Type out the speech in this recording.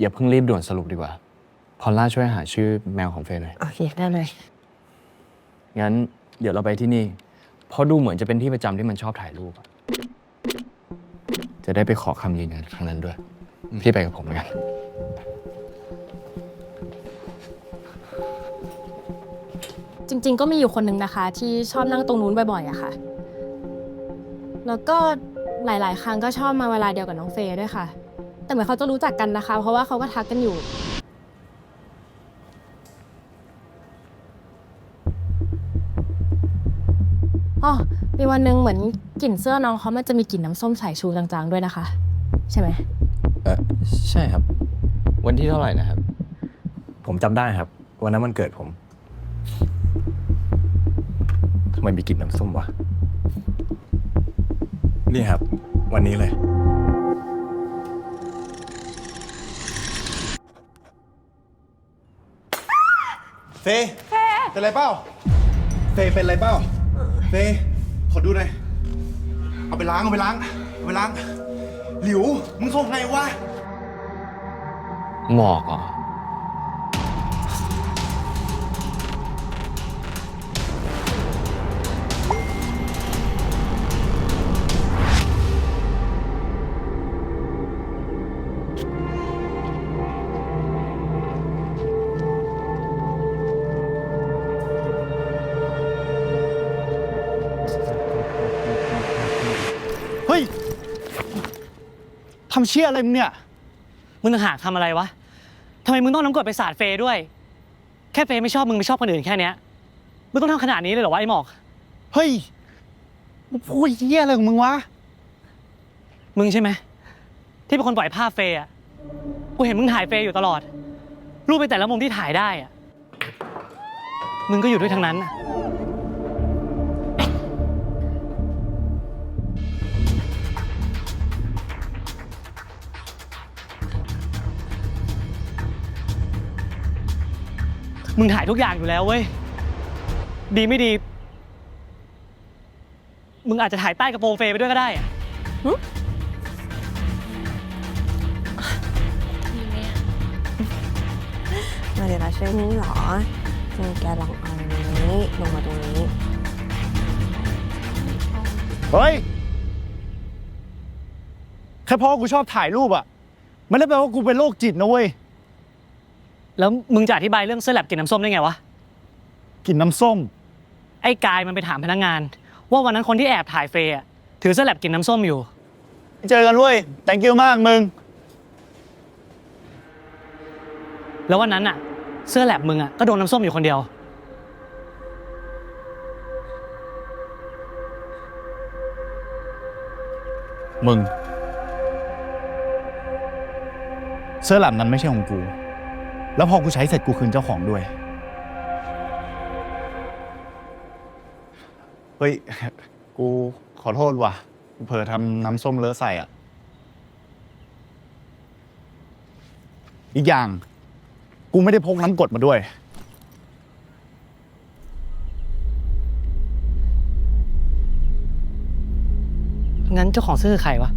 อย่าเพิ่งรีบด่วนสรุปดีกว่า พอลล่าช่วยหาชื่อแมวของเฟย์หน่อย โอเคได้เลย งั้นเดี๋ยวเราไปที่นี่เพราะดูเหมือนจะเป็นที่ประจำที่มันชอบถ่ายรูปอะจะได้ไปขอคำยืนยันครั้งนั้นด้วย พี่ไปกับผมแล้วกัน จริงๆ ก็มีอยู่คนหนึ่งนะคะ ที่ชอบนั่งตรงนู้นบ่อยๆอะค่ะ แล้วก็หลายๆ ครั้งก็ชอบมาเวลาเดียวกับน้องเฟย์ด้วยค่ะ แต่เหมือนเขาจะรู้จักกันนะคะ เพราะว่าเขาก็ทักกันอยู่ อ๋อมีวันหนึ่งเหมือนกลิ่นเสื้อน้องเขามันจะมีกลิ่นน้ำส้มสายชูจางๆด้วยนะคะ ใช่ไหม เออใช่ครับ วันที่เท่าไหร่นะครับ ผมจำได้ครับ วันนั้นมันเกิดผมทำไมมีกลิ่นน้ำส้มวะนี่ครับ วันนี้เลย เฟย์เป็นไรเปล่าเฟย์เป็นไรเปล่าเฟย์ขอดูหน่อย เอาไปล้างเอาไปล้างเอาไปล้าง หลิว มึงส่งไงวะ หมอกเหรอเทำเชี่ยอะไรมึงเนี่ย มึงต่างหากทำอะไรวะทำไมมึงต้องน้ำกรดไปสาดเฟย์ด้วย แค่เฟย์ไม่ชอบมึงไม่ชอบคนอื่นแค่เนี้ยมึงต้องทำขนาดนี้เลยเหรอวะไอ้หมอก เฮ้ยมึงพูดเหี้ยอะไรของมึงวะ มึงใช่ไหมที่เป็นคนปล่อยภาพเฟย์อะกูเห็นมึงถ่ายเฟย์อยู่ตลอด รูปในแต่ละมุมที่ถ่ายได้อะมึงก็อยู่ด้วยทั้งนั้นน่ะ มึงถ่ายทุกอย่างอยู่แล้วเว้ย ดีไม่ดี มึงอาจจะถ่ายใต้กระโปรงเฟย์ไปด้วยก็ได้อะมาเดี๋ยวเราช่วยนี่หรอเจอแกลองเอานี้ลงมาตรงนี้ เฮ้ย แค่เพราะว่ากูชอบถ่ายรูปอะไม่ได้แปลว่ากูเป็นโรคจิตนะเว้ย แล้วมึงจะอธิบายเรื่องเสื้อแลบกลินน้ำส้มได้ไงวะ กลิ่นน้ำส้ม ไอ้กายมันไปถามพนักงาน ว่าวันนั้นคนที่แอบถ่ายเฟย์อะถือเสื้อแลบกลินน้ำส้มอยู่ เจอกันเว้ย thank you มากมึง แล้ววันนั้นอะเสื้อแลบมึงอะก็โดนน้ำส้มอยู่คนเดียว มึง เสื้อหลับนั้นไม่ใช่ของกู แล้วพอกูใช้เสร็จกูคืนเจ้าของด้วย เฮ้ย กูขอโทษว่ะ กูเผลอทำน้ำส้มเลอะใส่อะ อีกอย่าง กูไม่ได้พกน้ำกรดมาด้วย งั้นเจ้าของเสื้อคือใครวะ